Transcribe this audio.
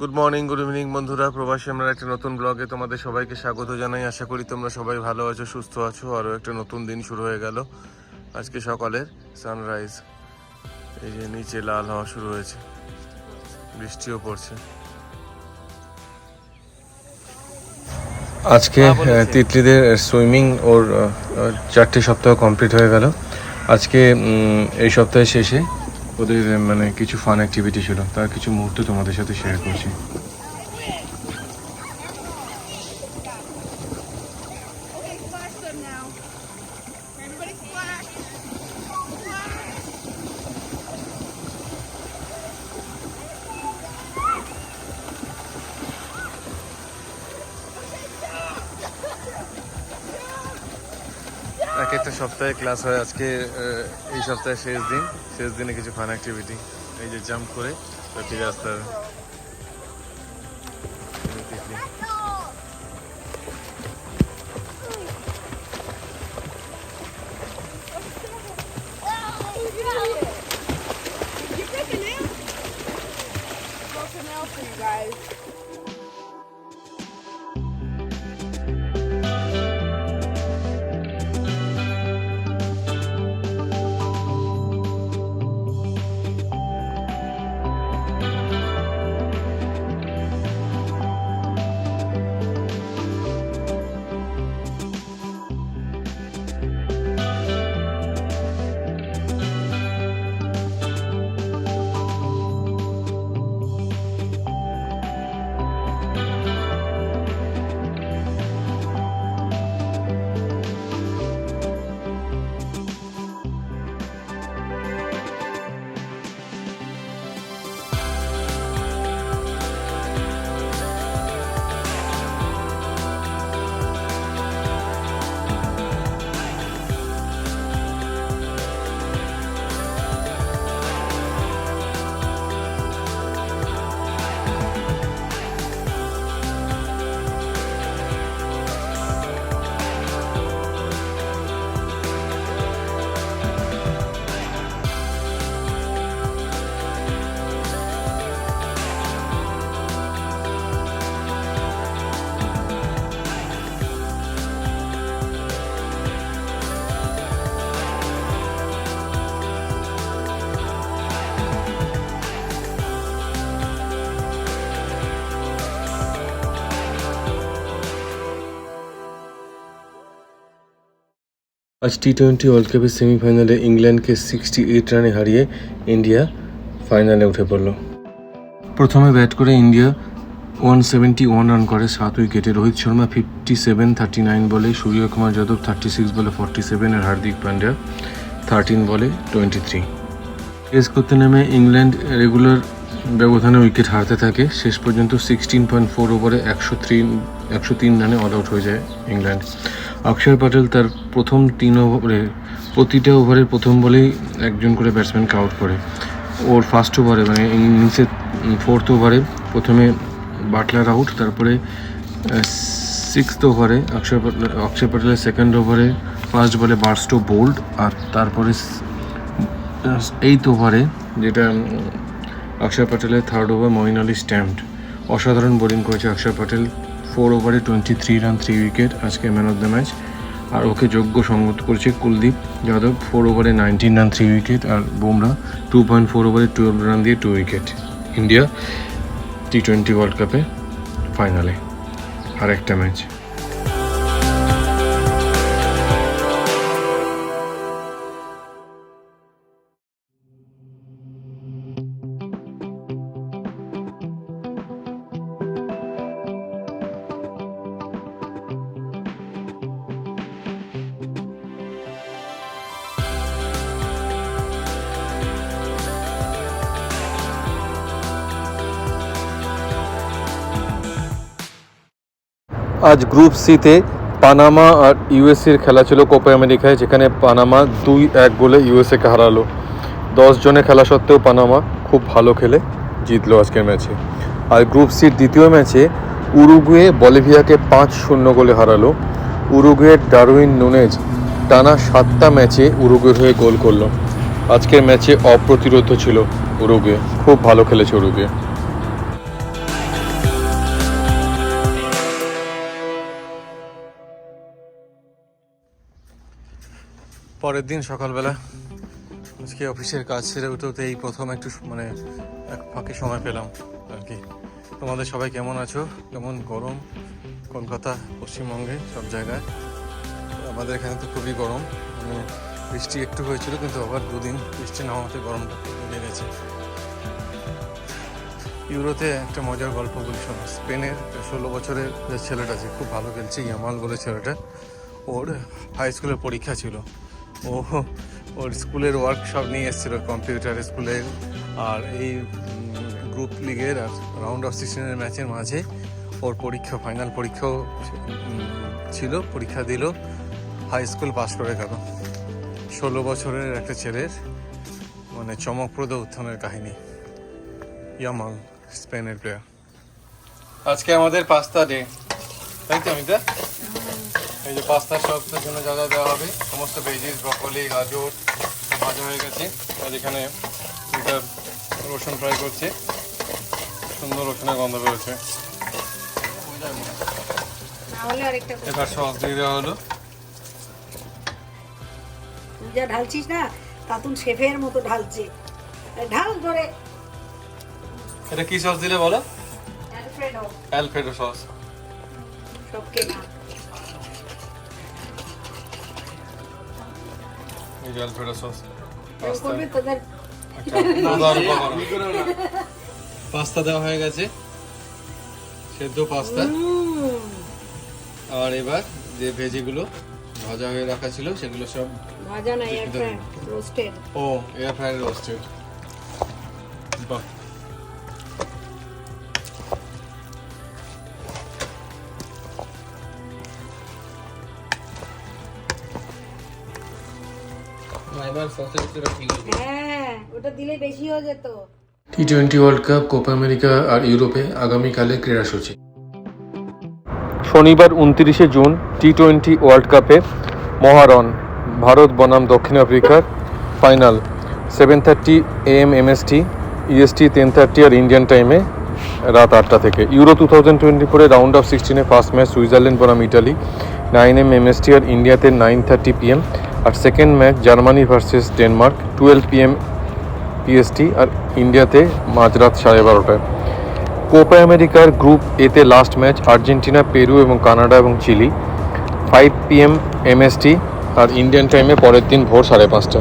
Good morning good evening বন্ধুরা। প্রবাসী আমরা একটা নতুন ব্লগে তোমাদের সবাইকে স্বাগত জানাই। আশা করি তোমরা সবাই ভালো আছো সুস্থ আছো। আরও একটা নতুন দিন শুরু হয়ে গেল। আজকে সকালের সানরাইজ এই যে নিচে লাল হওয়া শুরু হয়েছে। বৃষ্টিও পড়ছে। আজকে তিতলিদের সুইমিং ওর চারটে সপ্তাহ কমপ্লিট হয়ে গেল। আজকে এই সপ্তাহের শেষে ওদের মানে কিছু ফান অ্যাক্টিভিটি ছিল। তার কিছু মুহূর্ত তোমাদের সাথে শেয়ার করছি। এক একটা সপ্তাহে ক্লাস হয়, আজকে এই সপ্তাহের শেষ দিন। শেষ দিনে কিছু ফান অ্যাক্টিভিটি এই যে জাম্প করে ফিরে আসতে হবে তিতলি। You take আজ টি টোয়েন্টি ওয়ার্ল্ড কাপের সেমিফাইনালে ইংল্যান্ডকে সিক্সটি এইট রানে হারিয়ে ইন্ডিয়া ফাইনালে উঠে পড়ল। প্রথমে ব্যাট করে India one seventy one run করে, সাত উইকেটে Rohit Sharma fifty seven thirty nine বলে সূর্যকুমার যাদব থার্টি সিক্স বলে ফর্টি সেভেন আর হার্দিক পান্ডিয়া থার্টিন বলে টোয়েন্টি থ্রি টেস্ট করতে নেমে ইংল্যান্ড রেগুলার ব্যবধানে উইকেট হারতে থাকে। শেষ পর্যন্ত সিক্সটিন পয়েন্ট ফোর ওভারে একশো থ্রি একশো তিন রানে অল আউট হয়ে যায় ইংল্যান্ড অক্ষয় প্যাটেল তার প্রথম তিন ওভারে, প্রতিটা ওভারের প্রথম বলেই একজন করে ব্যাটসম্যানকে আউট করে। ওর ফার্স্ট ওভারে মানে ইনিংসের ফোর্থ ওভারে, প্রথমে বাটলার আউট তারপরে সিক্সথ ওভারে অক্ষয় প্যাটেল অক্ষয় প্যাটেলের সেকেন্ড ওভারে ফার্স্ট বলে বার্স্টো বোল্ড আর তারপরে এইট ওভারে, যেটা অক্ষয় প্যাটেলের third over Moeen Ali stumped অসাধারণ বোলিং করেছে অক্ষয় প্যাটেল ফোর ওভারে twenty three run three wicket আজকে ম্যান অফ দ্য ম্যাচ আর ওকে যোগ্য সংগত করেছে কুলদীপ যাদব ফোর ওভারে নাইনটিন রান থ্রি উইকেট আর বুমরা টু পয়েন্ট ফোর ওভারে টুয়েলভ রান দিয়ে two wicket India T twenty world কাপে ফাইনালে আর একটা ম্যাচ আজ গ্রুপ সিতে পানামা আর ইউএসএর খেলা ছিল কোপা আমেরিকায়, যেখানে পানামা দুই এক গোলে ইউএসএকে হারালো। দশ জনে খেলা সত্ত্বেও পানামা খুব ভালো খেলে জিতলো আজকের ম্যাচে। আর গ্রুপ সির দ্বিতীয় ম্যাচে উরুগুয়ে বলিভিয়াকে পাঁচ শূন্য গোলে হারালো। উরুগুয়ের ডারউইন নুনেজ টানা সাতটা ম্যাচে উরুগুয়ের হয়ে গোল করল। আজকের ম্যাচে অপ্রতিরোধ ছিল উরুগুয়ে, খুব ভালো খেলেছে উরুগুয়ে। পরের দিন সকালবেলা আজকে অফিসের কাজ সেরে উঠে উঠে এই প্রথম একটু মানে এক ফাঁকে সময় পেলাম আর কি। তোমাদের সবাই কেমন আছো? কেমন গরম? কলকাতা, পশ্চিমবঙ্গে, সব জায়গায়? আমাদের এখানে তো খুবই গরম। মানে বৃষ্টি একটু হয়েছিল, কিন্তু আবার দুদিন বৃষ্টি না হতে গরমটা বেড়ে গেছে। ইউরোতে একটা মজার গল্প বলি শোনো। স্পেনের ষোলো বছরের যে ছেলেটা আছে, খুব ভালো খেলছে, ইয়ামাল বলে ছেলেটা। ওর হাই স্কুলের পরীক্ষা ছিল। ও, ওর স্কুলের ওয়ার্কশপ নিয়ে এসেছিল কম্পিউটার স্কুলের আর এই গ্রুপ লিগের আর রাউন্ড অফ সিক্সটিনের ম্যাচের মাঝে ওর পরীক্ষা ফাইনাল পরীক্ষাও ছিল, পরীক্ষা দিল। হাই স্কুল পাস করে গেল। ষোলো বছরের একটা ছেলের মানে চমকপ্রদ উত্থানের কাহিনী। ইয়ামাল, স্পেনের প্লেয়ার আজকে আমাদের পাস্তা ডে তাই তো, অমিতা? এই যে পাস্তা সবটার জন্য যা যা দেওয়া হবে সমস্ত ভেজিস ব্রকলি গাজর ভাজা হয়ে গেছে। আর এখানে এটা রসুন ফ্রাই করছে। সুন্দর রসুনের গন্ধ বেরোচ্ছে। এবার সস দিয়ে দেওয়া হলো। তুই যা ঢালছিস না? তাতুন শেফের মতো ঢালছে। ঢাল ধরে। এটা কি সস দিলে বলো? অ্যালফ্রেডো। Alfredo sauce. সব কেনা এই যে অ্যালফ্রেডো সস পাস্তা দেওয়া হয়ে গেছে। সেদ্ধ পাস্তা। আর এবার যে ভেজিগুলো ভাজা হয়ে রাখা ছিল সেগুলো সব ভাজা না এয়ার ফ্রাই রোস্টেড ও এয়ার ফ্রাই রোস্টেড বাহ। হ্যাঁ ওটা দিলে বেশি হয়ে যেত। T twenty world cup Copa America আর ইউরোপে আগামীকালে ক্রীড়াসূচি শনিবার উনত্রিশে জুন টি টোয়েন্টি ওয়ার্ল্ড কাপে মহারণ ভারত বনাম দক্ষিণ আফ্রিকার final. Seven thirty M M S MST EST ten thirty আর ইন্ডিয়ান টাইমে রাত আটটা থেকে। ইউরো টু থাউজেন্ড টোয়েন্টি ফোরে রাউন্ড অফ সিক্সটিনে ফার্স্ট ম্যাচ সুইজারল্যান্ড বনাম ইটালি নাইন এম এমএসটি আর ইন্ডিয়াতে নাইন থার্টি পিএম আর second match Germany versus Denmark twelve PM PST আর ইন্ডিয়াতে মাঝরাত সাড়ে বারোটায়। কোপা আমেরিকার গ্রুপ এতে লাস্ট ম্যাচ আর্জেন্টিনা পেরু এবং কানাডা এবং চিলি ফাইভ পিএম এমএসটি আর ইন্ডিয়ান টাইমে পরের দিন ভোর সাড়ে পাঁচটা